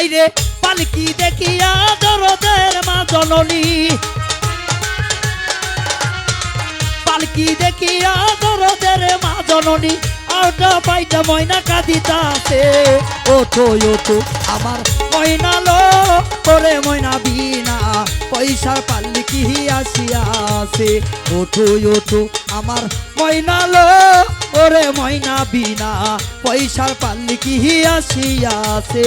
আইরে পালকি দেখিয়া দরদের মা জননী। পালকি দেখিয়া দরদের মা জননী আউটা পাইটা ময়না কাঁদিতাছে। ওঠো ওঠো, আমার ময়না লো, ওরে ময়না বিনা পয়সার পাল্লিকি আসিয়াছে। ওঠো ওঠো, আমার ময়না লো, ওরে ময়না বিনা পয়সার পাল্লিকি আসিয়াছে।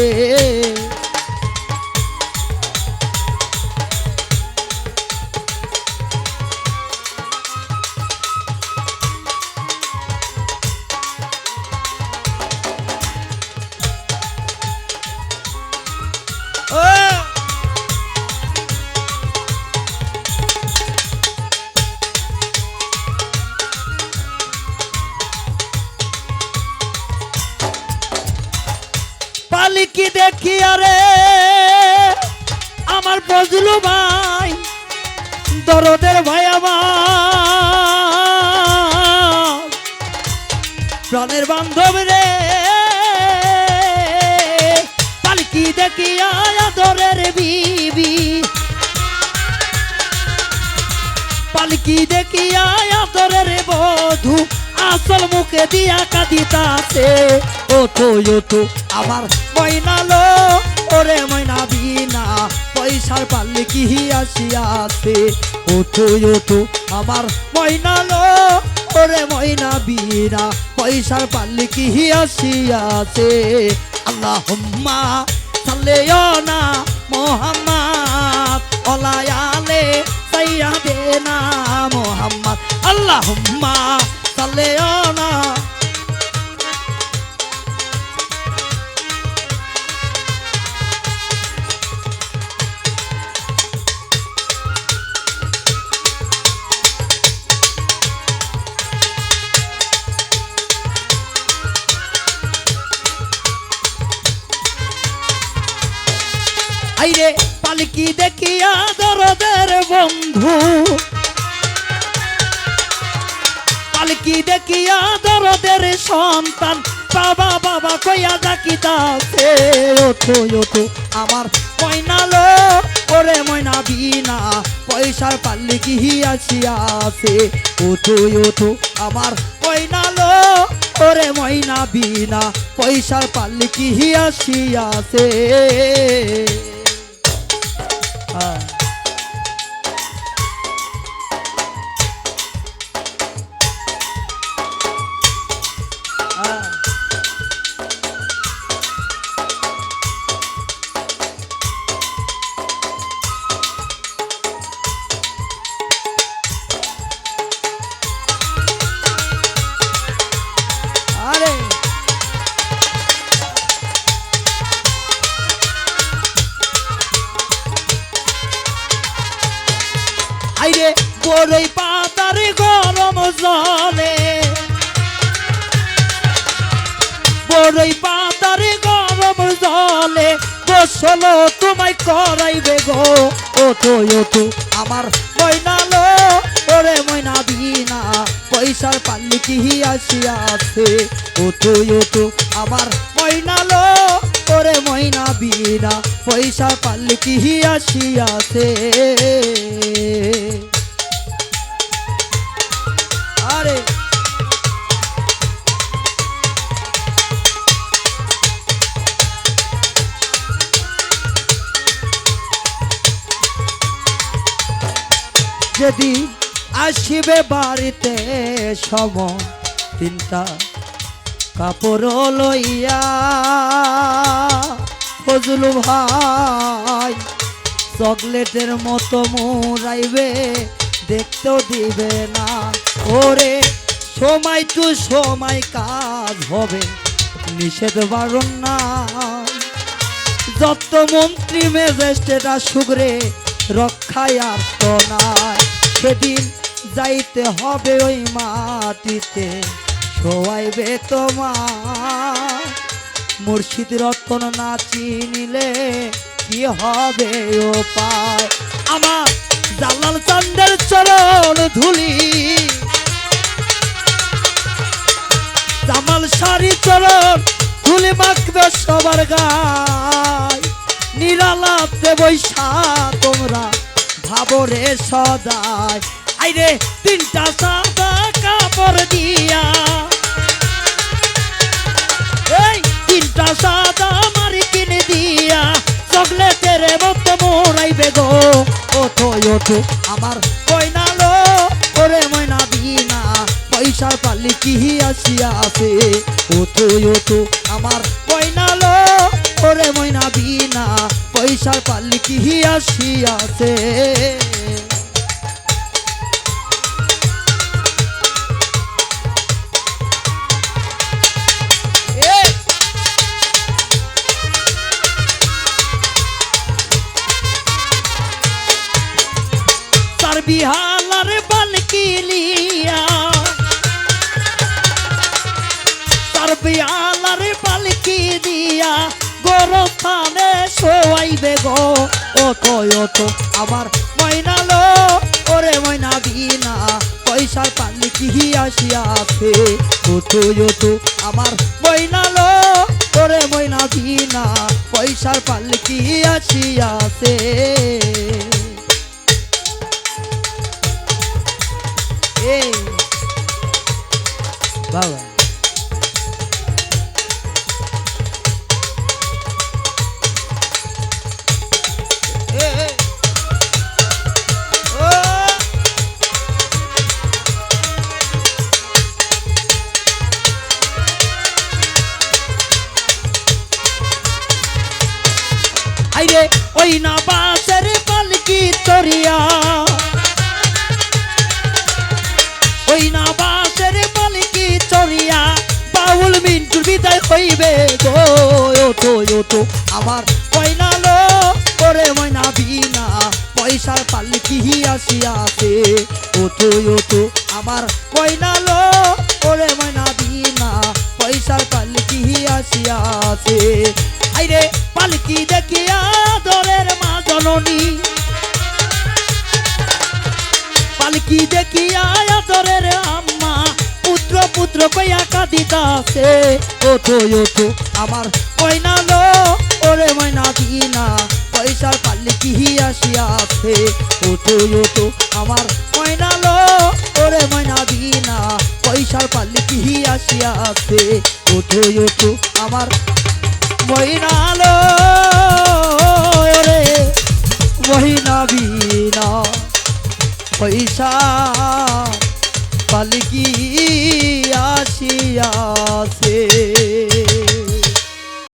পালিকি দেখি আরে আমার বজলু ভাই, দরদের ভাই আমার। প্রাণের বান্ধব রে, পালকি দেখি আদরের বিবি। পালকি দেখি আদরের বধু আসল মুখে দিয়া কাঁদিতাছে। ওঠো ওঠো, আমার ময়না লো, ওরে ময়না বিনা, পয়সার পাল্লিকি আসিয়াছে। ওঠো ওঠো, আমার ময়না লো, ওরে ময়না বিনা, পয়সার পাল্লিকি আসিয়াছে। আল্লাহ হুম্মা সাল্লেয়না মোহাম্মদ ওলায়ালে সাইয়াদেনা মোহাম্মদ। আল্লাহ সাল্লেয়না আইরে পালকি দেখিয়া দরদের বন্ধু। পালকি দেখিয়া দরদের সন্তান? বাবা বাবা কইয়া ডাকিতাছে, ওঠো ওঠো, আমার ময়নালো ওরে ময়না বিনা, পয়সার পাল্লিকি আসিয়াছে। ওঠো ওঠো, আমার ময়নালো ওরে ময়না বিনা, পয়সার পাল্লি কি আসিয়াছে। আহ আইরে বড়ই পাতারে গরম জলে। বড়ই পাতারে গরম জলে, গোসল তোমায় করাইবে গো। ওঠো ওঠো, আমার ময়নালো ওরে ময়না বিনা পয়সার পাল্লি কি আসিয়াছে ওঠো ওঠো, আমার ময়নালো ওরে ময়না বিনা পয়সার পাল্লি কি আসিয়াছে যেদিন আসিবে বাড়িতে সম তিনটা কাপড় লইয়া। ফজলু ভাই, চকলেটের মতো মুরাইবে দেখতেও দিবে না। ওরে, সময় টু সময় কাজ হবে, নিষেধ বারণ না। যত মন্ত্রী মেজেস্টেটা সুগরে রক্ষায় তো নাই। সেদিন যাইতে হবে ওই মাটিতে, শোয়াইবে তোমার। মুর্শিদ রতন না চিনিলে কি হবে ও পায় আমার জালাল চান্দের চরণ ধুলি, জামাল শাড়ি চরণ ধুলি মাখবে সবার গায়। নিরালাতে বৈশা তোমরা ভাবরে সদায় আইরে, তিনটা সাদা কাপড় দিয়া। এই, তিনটা সাদা মারি কিনে দিয়া। চকলেটের মতো মোরাইবে গো। ওঠো ওঠো আমার কইনালো ওরে ময়না দিনা। পয়সার পাল্লি কি আসিয়া আছে? ওঠো ওঠো আমার কইনালো ওরে ময়না দিনা। পয়সার পাল্লি কি আসিয়াছে বিহালার বালকি লিয়া। তার বিহালার বালকি দিয়া গোরস্থানে শোয়াইবে গো ওটো ওটো আমার ময়নালো ওরে ময়না বিনা, পয়সার পাল্লি কি আসিয়াছে? ওটো ওটো আমার ময়নালো ওরে ময়না বিনা, পয়সার পাল্লি কি আসিয়াছে? বাবা। আইরে ওই না বাসের পালকি তরিয়া ওই না বাসের মালিকি চড়িয়া বাউল মিন্টুর বিদায় হইবে গো। ওটো আমার কইনালো ওরে ময়না বিনা, পয়সার পাল্লি কি আসিয়াছে। ওটো ওটো আমার কইনালো ওরে ময়না বিনা, পয়সার পাল্লি কি আসিয়াছে। পালকি দেখিয়া দরের মা জননী। পালকি দেখিয়া আদরের আম্মা পুত্র পুত্র কইয়া কাঁদিতাছে। ওঠো ওঠো, আমার ময়না লো, ওরে ময়না দিনা, পয়সার পাল্লি কি আসিয়াছে। ওঠো ওঠো, আমার ময়না লো, ওরে ময়না দিনা, পয়সার পাল্লি কি আসিয়াছে। ওঠো ওঠো, আমার ময়না লো ওরে মহিনা বিনা পয়সা পালকি আসিয়াছে।